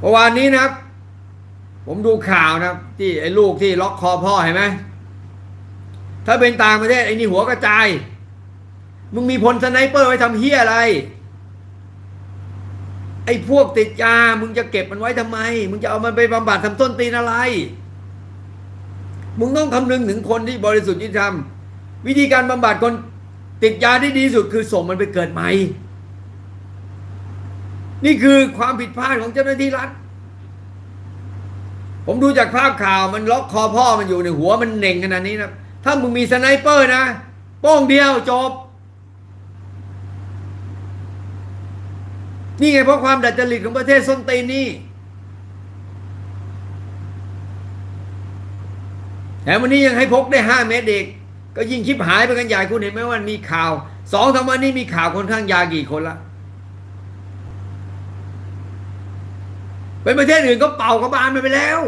เมื่อวานนี้นะครับ ผมดูข่าวนะครับ ที่ไอ้ลูกที่ล็อกคอพ่อเห็นไหมถ้าเป็นต่างประเทศไอ้นี่หัวกระจาย มึงมีพลสไนเปอร์ไว้ทำเฮียอะไร ไอ้พวกติดยา มึงจะเก็บมันไว้ทำไม มึงจะเอามันไปบำบัดทำต้นตีนอะไร มึงต้องคำนึงถึงคนที่บริสุทธิ์ยุติธรรม วิธีการบำบัดคนติดยาที่ดีสุดคือส่งมันไปเกิดใหม่ นี่คือความผิดพลาดของเจ้าหน้าที่รัฐ ผมดูจากภาพข่าวมันล็อกคอพ่อมันอยู่ในหัวมันเหน่งขนาดนี้นะถ้ามึงมีสไนเปอร์นะโป้งเดียวจบ นี่ไงเพราะความดัดจริตของประเทศส้นตีนนี่แถมวันนี้ยังให้พกได้ห้าเมตรเด็ก ก็ยิ่งชิบหายไปกันใหญ่คุณเห็นไหมว่ามีข่าวสองสามวันนี้มีข่าวคนข้างยากี่คนละ เป็นประเทศอื่นก็เป่ากระบาลไปไปแล้ว